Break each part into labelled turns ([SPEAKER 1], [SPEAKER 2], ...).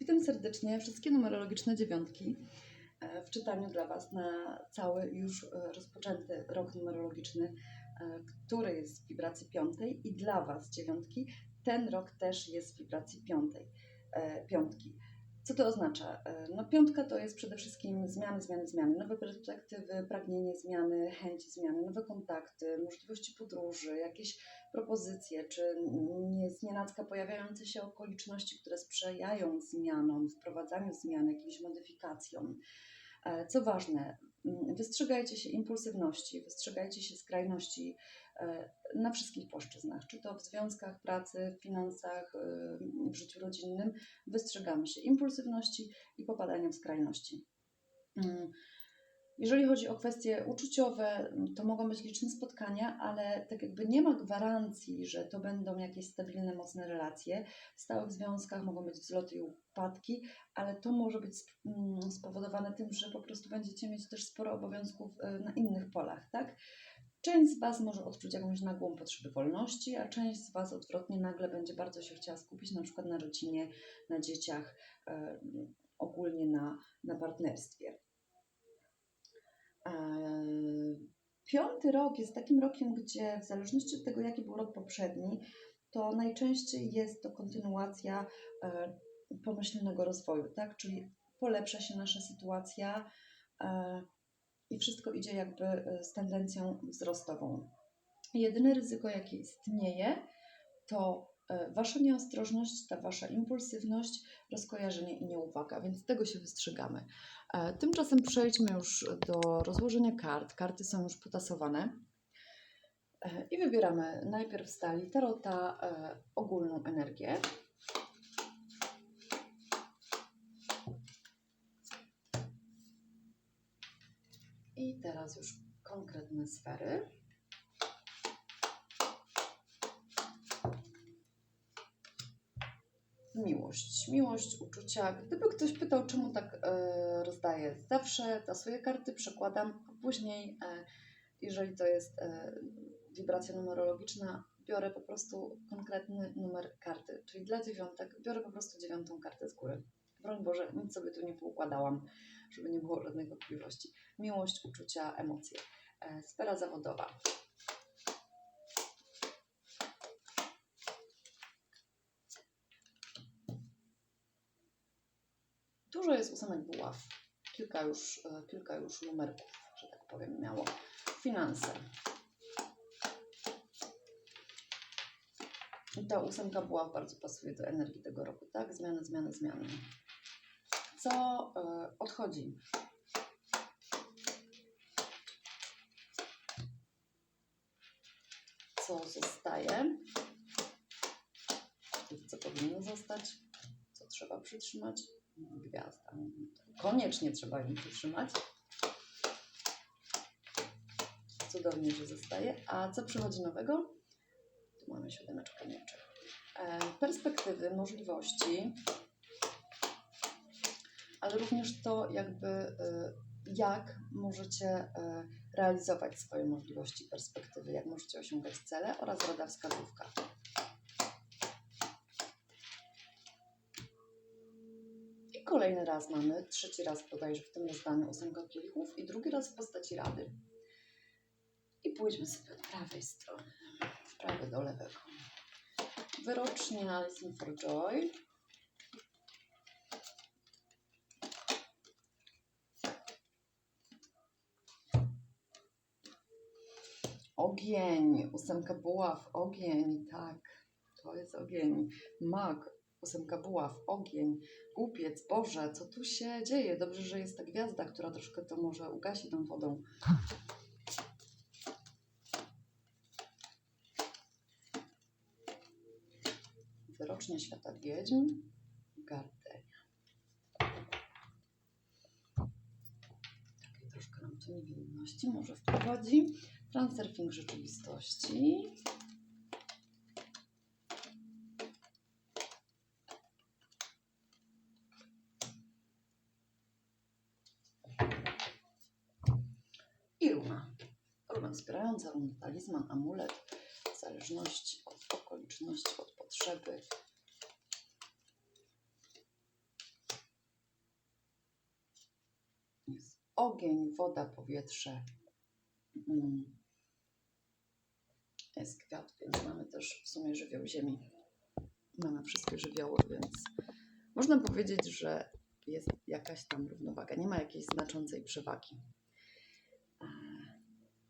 [SPEAKER 1] Witam serdecznie wszystkie numerologiczne dziewiątki e, w czytaniu dla Was na cały już e, rozpoczęty rok numerologiczny, e, który jest w wibracji piątej i dla Was dziewiątki ten rok też jest w wibracji piątej, piątki. Co to oznacza? No piątka to jest przede wszystkim zmiany, zmiany, zmiany, nowe perspektywy, pragnienie zmiany, chęci zmiany, nowe kontakty, możliwości podróży, jakieś propozycje, czy nie, znienacka pojawiające się okoliczności, które sprzyjają zmianom, wprowadzaniu zmian, jakimś modyfikacjom. E, Co ważne, m, wystrzegajcie się impulsywności, wystrzegajcie się skrajności e, na wszystkich płaszczyznach, czy to w związkach, pracy, w finansach, e, w życiu rodzinnym. Wystrzegamy się impulsywności i popadania w skrajności. Jeżeli chodzi o kwestie uczuciowe, to mogą być liczne spotkania, ale tak jakby nie ma gwarancji, że to będą jakieś stabilne, mocne relacje. W stałych związkach mogą być wzloty i upadki, ale to może być mm, spowodowane tym, że po prostu będziecie mieć też sporo obowiązków y, na innych polach, tak? Część z Was może odczuć jakąś nagłą potrzebę wolności, a część z Was odwrotnie nagle będzie bardzo się chciała skupić na przykład na rodzinie, na dzieciach, ogólnie na, na partnerstwie. Eee, Piąty rok jest takim rokiem, gdzie w zależności od tego, jaki był rok poprzedni, to najczęściej jest to kontynuacja e, pomyślnego rozwoju, tak? Czyli polepsza się nasza sytuacja e, i wszystko idzie jakby e, z tendencją wzrostową. Jedyne ryzyko, jakie istnieje, to e, wasza nieostrożność, ta wasza impulsywność, rozkojarzenie i nieuwaga, więc tego się wystrzegamy. E, Tymczasem przejdźmy już do rozłożenia kart. Karty są już potasowane. E, I wybieramy najpierw z talii tarota e, ogólną energię. I teraz już konkretne sfery. Miłość. Miłość, uczucia. Gdyby ktoś pytał, czemu tak e, rozdaję, zawsze tasuję karty, przekładam, a później, e, jeżeli to jest e, wibracja numerologiczna, biorę po prostu konkretny numer karty. Czyli dla dziewiątek biorę po prostu dziewiątą kartę z góry. Broń Boże, nic sobie tu nie poukładałam, żeby nie było żadnych wątpliwości. Miłość, uczucia, emocje. E, sfera zawodowa. Dużo jest ósemek buław. Kilka już, e, kilka już numerków, że tak powiem, miało. Finanse. I ta ósemka buław bardzo pasuje do energii tego roku, tak? Zmiany, zmiany, zmiany. Co e, odchodzi? Co zostaje? Co powinno zostać? Co trzeba przytrzymać? Gwiazda. Koniecznie trzeba ją przytrzymać. Cudownie, że zostaje. A co przychodzi nowego? Tu mamy siódemeczkę mieczy. E, perspektywy, możliwości, ale również to, jakby e, jak możecie e, realizować swoje możliwości, perspektywy, jak możecie osiągać cele oraz rada wskazówka. I kolejny raz mamy, trzeci raz bodajże w tym rozdaniu ósemka kielichów i drugi raz w postaci rady. I pójdźmy sobie od prawej strony, w prawy do lewego. Wyrocznie Listen for Joy. Ogień, ósemka buław, ogień, tak, to jest ogień. Mag, ósemka buław, ogień, głupiec, Boże, co tu się dzieje? Dobrze, że jest ta gwiazda, która troszkę to może ugasi tą wodą. Wyrocznie świata wiedźm, gardenia. Takiej troszkę nam tu niewinności może wprowadzi. Transurfing rzeczywistości. strony talizman, amulet, w zależności od okoliczności, od potrzeby. Jest ogień, woda, powietrze. Mm. Jest kwiat, więc mamy też w sumie żywioł ziemi. Mamy wszystkie żywioły, więc można powiedzieć, że jest jakaś tam równowaga. Nie ma jakiejś znaczącej przewagi.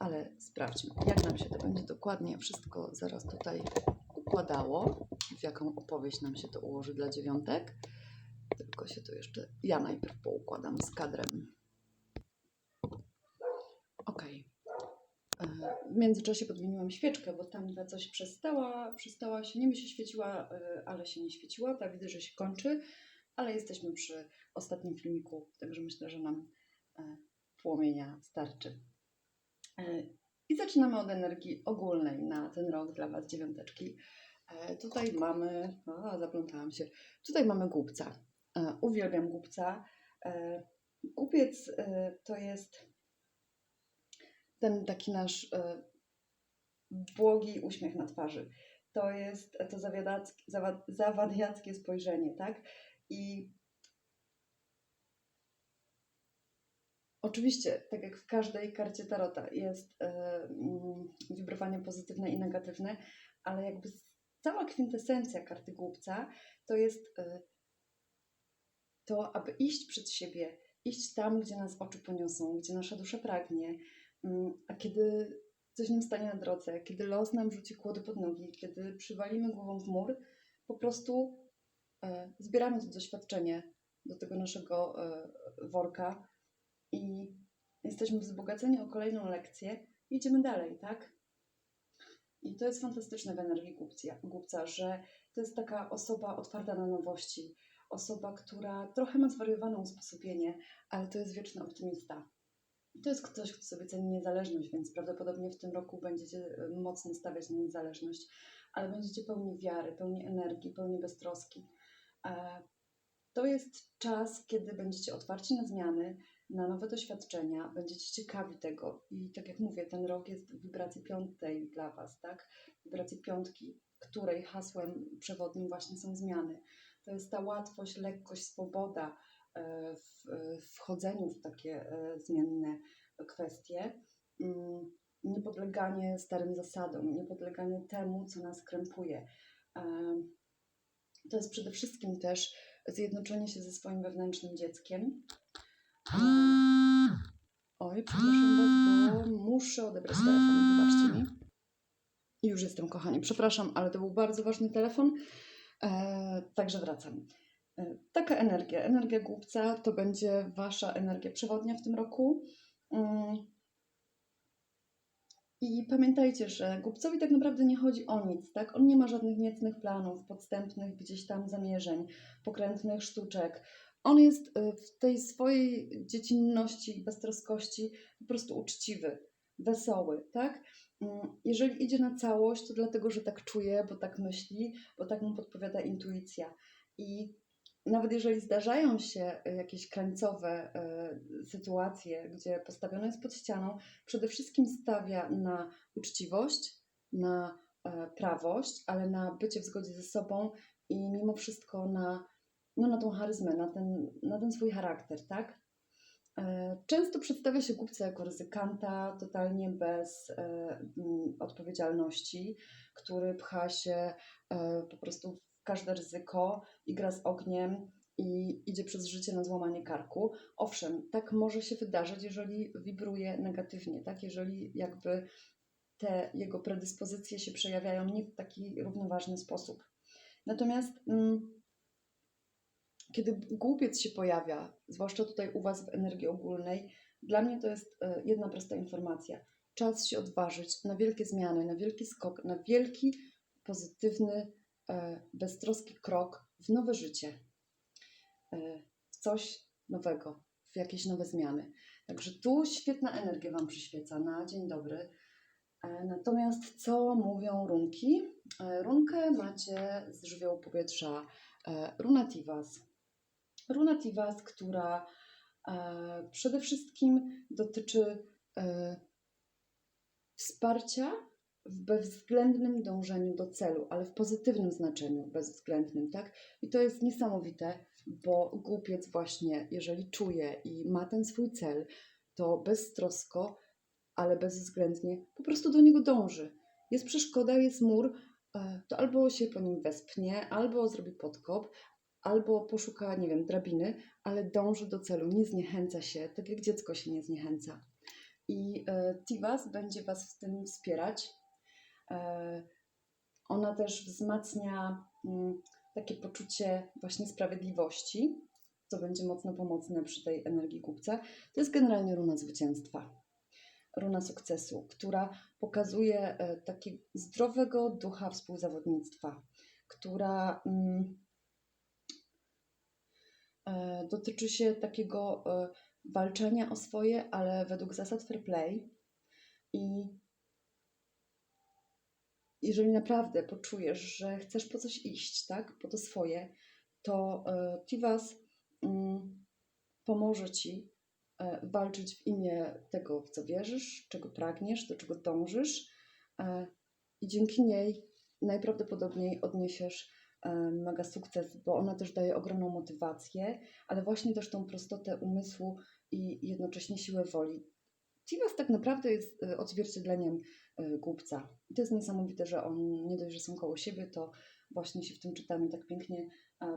[SPEAKER 1] E, Ale sprawdźmy, jak nam się to będzie dokładnie wszystko zaraz tutaj układało, w jaką opowieść nam się to ułoży dla dziewiątek. Tylko się to jeszcze ja najpierw poukładam z kadrem. Ok. W międzyczasie podmieniłam świeczkę, bo tamta coś przestała, przestała się, niby się świeciła, e, ale się nie świeciła. Tak widzę, że się kończy, ale jesteśmy przy ostatnim filmiku, także myślę, że nam e, płomienia starczy. E, I zaczynamy od energii ogólnej na ten rok dla Was, dziewiąteczki. E, Tutaj mamy, o, zaplątałam się, tutaj mamy głupca. E, Uwielbiam głupca. Głupiec to jest ten taki nasz błogi uśmiech na twarzy. To jest to zawadiackie spojrzenie, tak? I oczywiście, tak jak w każdej karcie tarota, jest mm, wibrowanie pozytywne i negatywne, ale jakby cała kwintesencja karty głupca to jest e, to, aby iść przed siebie, iść tam, gdzie nas oczy poniosą, gdzie nasza dusza pragnie, Mm, a kiedy coś nam stanie na drodze, kiedy los nam rzuci kłody pod nogi, kiedy przywalimy głową w mur, po prostu e, zbieramy to doświadczenie do tego naszego worka i jesteśmy wzbogaceni o kolejną lekcję i idziemy dalej, tak? I to jest fantastyczne w energii głupca, że to jest taka osoba otwarta na nowości, osoba, która trochę ma zwariowane usposobienie, ale to jest wieczny optymista. To jest ktoś, kto sobie ceni niezależność, więc prawdopodobnie w tym roku będziecie e, mocno stawiać na niezależność, ale będziecie pełni wiary, pełni energii, pełni beztroski. E, To jest czas, kiedy będziecie otwarci na zmiany, na nowe doświadczenia, będziecie ciekawi tego. I tak jak mówię, ten rok jest w wibracji piątej dla Was, tak? Wibracji piątki, której hasłem przewodnim właśnie są zmiany. To jest ta łatwość, lekkość, swoboda e, w w wchodzeniu w takie e, zmienne kwestie. Mm, Niepodleganie starym zasadom, niepodleganie temu, co nas krępuje. E, To jest przede wszystkim też zjednoczenie się ze swoim wewnętrznym dzieckiem. Oj, przepraszam Was, bo muszę odebrać telefon, wybaczcie mi. Już jestem, kochani. Przepraszam, ale to był bardzo ważny telefon, e, także wracam. E, Taka energia, energia głupca to będzie Wasza energia przewodnia w tym roku. Mm. I pamiętajcie, że głupcowi tak naprawdę nie chodzi o nic, tak? On nie ma żadnych niecnych planów, podstępnych gdzieś tam zamierzeń, pokrętnych sztuczek. On jest y, w tej swojej dziecinności beztroskości po prostu uczciwy, wesoły, tak? Mm, Jeżeli idzie na całość, to dlatego, że tak czuje, bo tak myśli, bo tak mu podpowiada intuicja. I nawet jeżeli zdarzają się y, jakieś krańcowe y, sytuacje, gdzie postawione jest pod ścianą, przede wszystkim stawia na uczciwość, na e, prawość, ale na bycie w zgodzie ze sobą i mimo wszystko na, no, na tą charyzmę, na ten, na ten swój charakter, tak? E, Często przedstawia się głupca jako ryzykanta, totalnie bez e, odpowiedzialności, który pcha się e, po prostu w każde ryzyko i gra z ogniem i idzie przez życie na złamanie karku. Owszem, tak może się wydarzyć, jeżeli wibruje negatywnie, tak? Jeżeli jakby te jego predyspozycje się przejawiają nie w taki równoważny sposób. Natomiast mm, kiedy głupiec się pojawia, zwłaszcza tutaj u Was w energii ogólnej, dla mnie to jest e, jedna prosta informacja. Czas się odważyć na wielkie zmiany, na wielki skok, na wielki, pozytywny, e, beztroski krok w nowe życie, e, w coś nowego, w jakieś nowe zmiany. Także tu świetna energia Wam przyświeca na dzień dobry. Natomiast co mówią runki? Runkę macie z żywiołu powietrza e, Runa Tivas. Która e, przede wszystkim dotyczy e, wsparcia w bezwzględnym dążeniu do celu, ale w pozytywnym znaczeniu bezwzględnym, tak? I to jest niesamowite, bo głupiec właśnie, jeżeli czuje i ma ten swój cel, to beztrosko, ale bezwzględnie po prostu do niego dąży. Jest przeszkoda, jest mur, e, to albo się po nim wespnie, albo zrobi podkop, albo poszuka, nie wiem, drabiny, ale dąży do celu, nie zniechęca się, tak jak dziecko się nie zniechęca. I e, Tivas będzie Was w tym wspierać. E, ona też wzmacnia mm, takie poczucie właśnie sprawiedliwości, co będzie mocno pomocne przy tej energii głupca. To jest generalnie runa zwycięstwa, runa sukcesu, która pokazuje e, takiego zdrowego ducha współzawodnictwa, która mm, dotyczy się takiego e, walczenia o swoje, ale według zasad fair play. I jeżeli naprawdę poczujesz, że chcesz po coś iść, tak, po to swoje, to e, Tivas mm, pomoże ci e, walczyć w imię tego, w co wierzysz, czego pragniesz, do czego dążysz, e, i dzięki niej najprawdopodobniej odniesiesz e, mega sukces, bo ona też daje ogromną motywację, ale właśnie też tą prostotę umysłu i jednocześnie siłę woli. Tivas tak naprawdę jest e, odzwierciedleniem e, głupca. I to jest niesamowite, że on nie dość, że są koło siebie, to właśnie się w tym czytaniu tak pięknie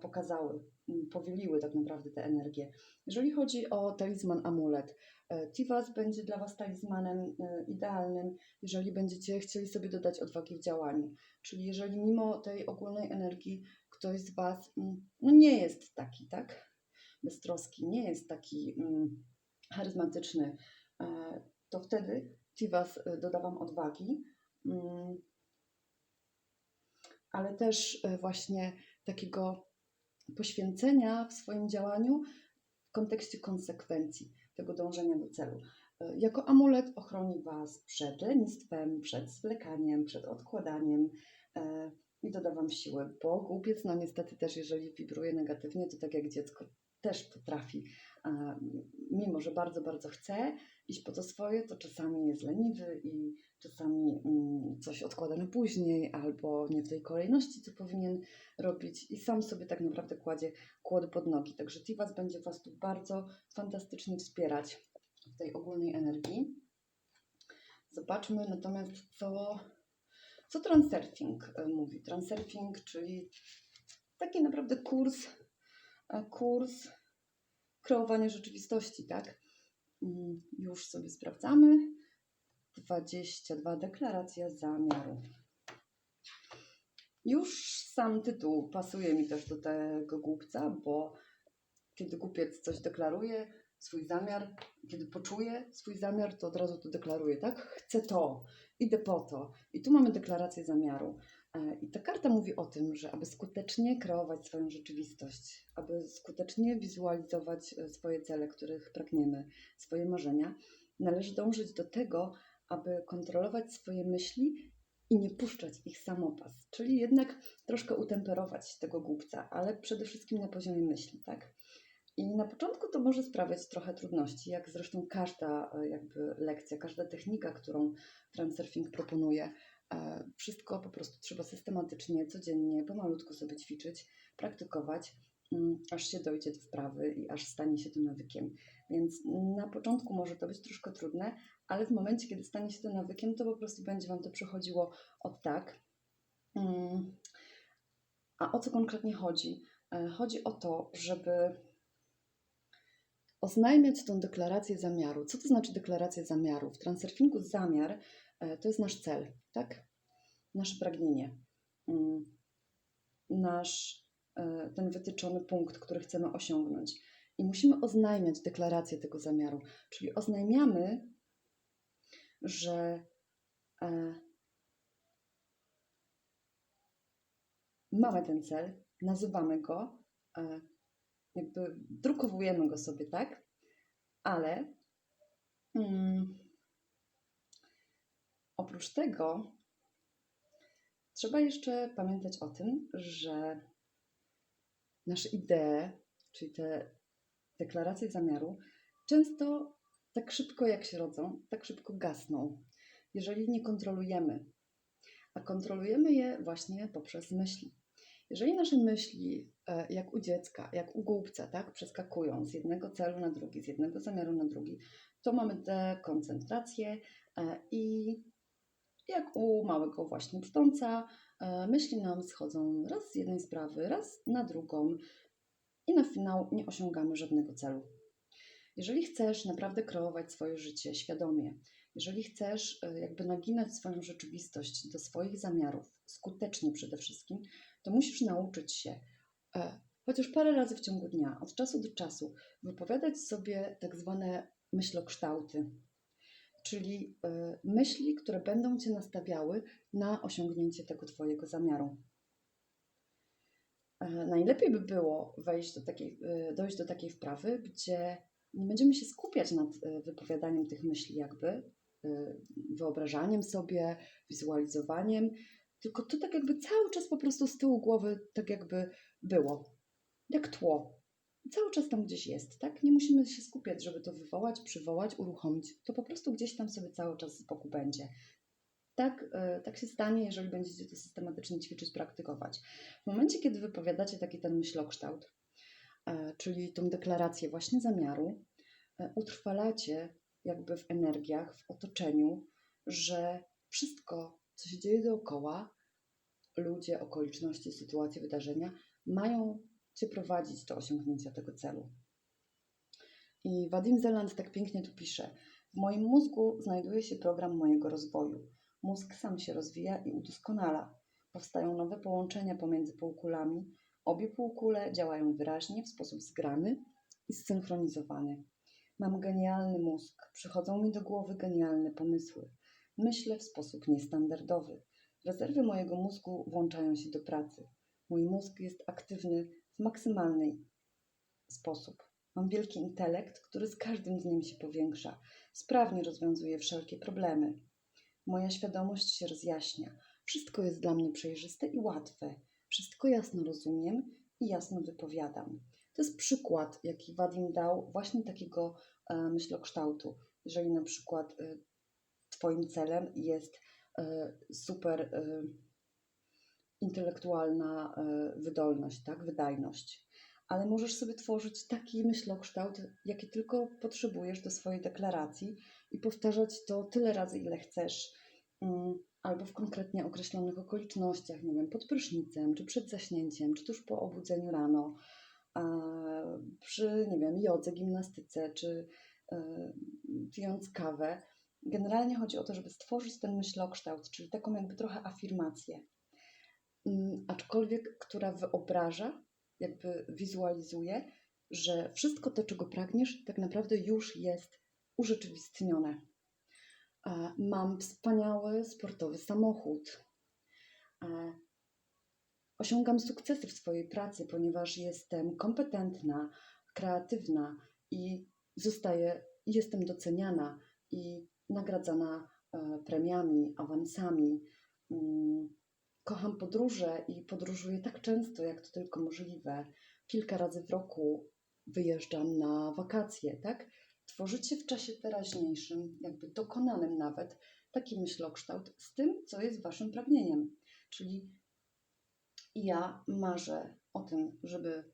[SPEAKER 1] pokazały, m, powieliły tak naprawdę te energie. Jeżeli chodzi o talizman amulet, e, Tivas będzie dla Was talizmanem e, idealnym, jeżeli będziecie chcieli sobie dodać odwagi w działaniu. Czyli jeżeli mimo tej ogólnej energii ktoś z Was mm, no nie jest taki, tak? Beztroski, nie jest taki mm, charyzmatyczny, e, to wtedy Tivas e, doda Wam odwagi, mm, ale też e, właśnie takiego poświęcenia w swoim działaniu w kontekście konsekwencji tego dążenia do celu. E, Jako amulet ochroni Was przed lenistwem, przed zwlekaniem, przed odkładaniem e, i doda Wam siłę, bo głupiec, no niestety też jeżeli wibruje negatywnie, to tak jak dziecko też potrafi, mimo że bardzo, bardzo chce iść po to swoje, to czasami jest leniwy i czasami mm, coś odkłada na później albo nie w tej kolejności, co powinien robić i sam sobie tak naprawdę kładzie kłody pod nogi. Także Tivas będzie Was tu bardzo fantastycznie wspierać w tej ogólnej energii. Zobaczmy natomiast, co, co Transurfing e, mówi. Transurfing, czyli taki naprawdę kurs, kurs kreowania rzeczywistości, tak? Mm, Już sobie sprawdzamy. 22 deklaracja zamiaru. Już sam tytuł pasuje mi też do tego głupca, bo kiedy głupiec coś deklaruje, swój zamiar, kiedy poczuje swój zamiar, to od razu to deklaruje, tak? Chcę to, idę po to. I tu mamy deklarację zamiaru. E, I ta karta mówi o tym, że aby skutecznie kreować swoją rzeczywistość, aby skutecznie wizualizować e, swoje cele, których pragniemy, swoje marzenia, należy dążyć do tego, aby kontrolować swoje myśli i nie puszczać ich samopas, czyli jednak troszkę utemperować tego głupca, ale przede wszystkim na poziomie myśli, tak? I na początku to może sprawiać trochę trudności, jak zresztą każda e, jakby lekcja, każda technika, którą Transurfing proponuje. E, Wszystko po prostu trzeba systematycznie, codziennie, pomalutku sobie ćwiczyć, praktykować, mm, aż się dojdzie do wprawy i aż stanie się to nawykiem. Więc na początku może to być troszkę trudne, ale w momencie, kiedy stanie się to nawykiem, to po prostu będzie Wam to przychodziło od tak. Mm. A o co konkretnie chodzi? E, Chodzi o to, żeby oznajmiać tą deklarację zamiaru. Co to znaczy deklaracja zamiaru? W transurfingu zamiar to jest nasz cel, tak? Nasze pragnienie. Mm. Nasz e, ten wytyczony punkt, który chcemy osiągnąć. I musimy oznajmiać deklarację tego zamiaru. Czyli oznajmiamy, że e, mamy ten cel, nazywamy go, e, jakby drukowujemy go sobie, tak? Ale mm, oprócz tego trzeba jeszcze pamiętać o tym, że nasze idee, czyli te deklaracje zamiaru, często tak szybko jak się rodzą, tak szybko gasną, jeżeli nie kontrolujemy. A kontrolujemy je właśnie poprzez myśli. Jeżeli nasze myśli e, jak u dziecka, jak u głupca, tak? Przeskakują z jednego celu na drugi, z jednego zamiaru na drugi, to mamy dekoncentrację e, i jak u małego właśnie brzdąca, e, myśli nam schodzą raz z jednej sprawy, raz na drugą i na finał nie osiągamy żadnego celu. Jeżeli chcesz naprawdę kreować swoje życie świadomie, jeżeli chcesz e, jakby naginać swoją rzeczywistość do swoich zamiarów, skutecznie przede wszystkim, to musisz nauczyć się e, chociaż parę razy w ciągu dnia, od czasu do czasu, wypowiadać sobie tak zwane myślokształty, czyli e, myśli, które będą cię nastawiały na osiągnięcie tego Twojego zamiaru. E, Najlepiej by było wejść do takiej, e, dojść do takiej wprawy, gdzie nie będziemy się skupiać nad wypowiadaniem tych myśli, jakby wyobrażaniem sobie, wizualizowaniem, tylko to tak jakby cały czas po prostu z tyłu głowy tak jakby było, jak tło. Cały czas tam gdzieś jest, tak? Nie musimy się skupiać, żeby to wywołać, przywołać, uruchomić. To po prostu gdzieś tam sobie cały czas z boku będzie. Tak, e, tak się stanie, jeżeli będziecie to systematycznie ćwiczyć, praktykować. W momencie, kiedy wypowiadacie taki ten myślokształt, e, czyli tą deklarację właśnie zamiaru, e, utrwalacie jakby w energiach, w otoczeniu, że wszystko, co się dzieje dookoła, ludzie, okoliczności, sytuacje, wydarzenia, mają Cię prowadzić do osiągnięcia tego celu. I Wadim Zeland tak pięknie tu pisze: W moim mózgu znajduje się program mojego rozwoju. Mózg sam się rozwija i udoskonala. Powstają nowe połączenia pomiędzy półkulami. Obie półkule działają wyraźnie, w sposób zgrany i zsynchronizowany. Mam genialny mózg, przychodzą mi do głowy genialne pomysły. Myślę w sposób niestandardowy. Rezerwy mojego mózgu włączają się do pracy. Mój mózg jest aktywny w maksymalny sposób. Mam wielki intelekt, który z każdym dniem się powiększa. Sprawnie rozwiązuje wszelkie problemy. Moja świadomość się rozjaśnia. Wszystko jest dla mnie przejrzyste i łatwe. Wszystko jasno rozumiem i jasno wypowiadam. To jest przykład, jaki Wadim dał właśnie takiego e, myślokształtu. Jeżeli na przykład e, Twoim celem jest e, super e, intelektualna e, wydolność, tak, wydajność, ale możesz sobie tworzyć taki myślokształt, jaki tylko potrzebujesz do swojej deklaracji i powtarzać to tyle razy, ile chcesz, mm, albo w konkretnie określonych okolicznościach, nie wiem, pod prysznicem, czy przed zaśnięciem, czy tuż po obudzeniu rano, przy, nie wiem, jodze, gimnastyce, czy e, pijąc kawę. Generalnie chodzi o to, żeby stworzyć ten myślokształt, czyli taką jakby trochę afirmację, aczkolwiek która wyobraża, jakby wizualizuje, że wszystko to, czego pragniesz, tak naprawdę już jest urzeczywistnione. Mam wspaniały sportowy samochód. Osiągam sukcesy w swojej pracy, ponieważ jestem kompetentna, kreatywna i zostaję, jestem doceniana i nagradzana e, premiami, awansami. Kocham podróże i podróżuję tak często, jak to tylko możliwe. Kilka razy w roku wyjeżdżam na wakacje, tak? Tworzycie w czasie teraźniejszym, jakby dokonanym nawet, taki myślokształt z tym, co jest waszym pragnieniem. Czyli ja marzę o tym, żeby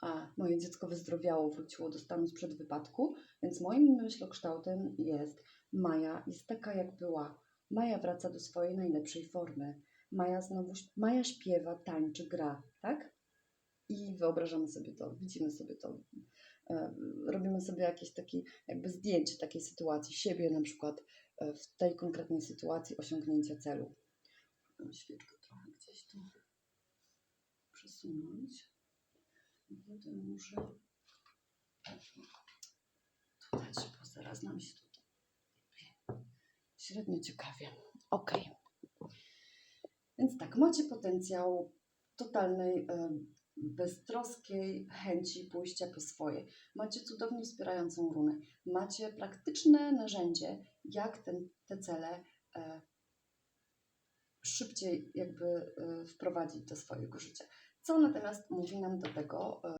[SPEAKER 1] a, moje dziecko wyzdrowiało, wróciło do stanu sprzed wypadku, więc moim myślokształtem jest Maja jest taka, jak była. Maja wraca do swojej najlepszej formy. Maja znowu Maja śpiewa, tańczy, gra, tak? I wyobrażamy sobie to, widzimy sobie to, e, robimy sobie jakieś takie jakby zdjęcie takiej sytuacji, siebie na przykład e, w tej konkretnej sytuacji osiągnięcia celu. Tą świeczkę trochę gdzieś tu przesunąć. Potem muszę dać, bo zaraz nam się tutaj średnio ciekawie. Ok. Więc tak, macie potencjał totalnej, em, beztroskiej chęci pójścia po swoje. Macie cudownie wspierającą runę. Macie praktyczne narzędzie, jak ten, te cele e, szybciej jakby e, wprowadzić do swojego życia. Co natomiast mówi nam do tego e,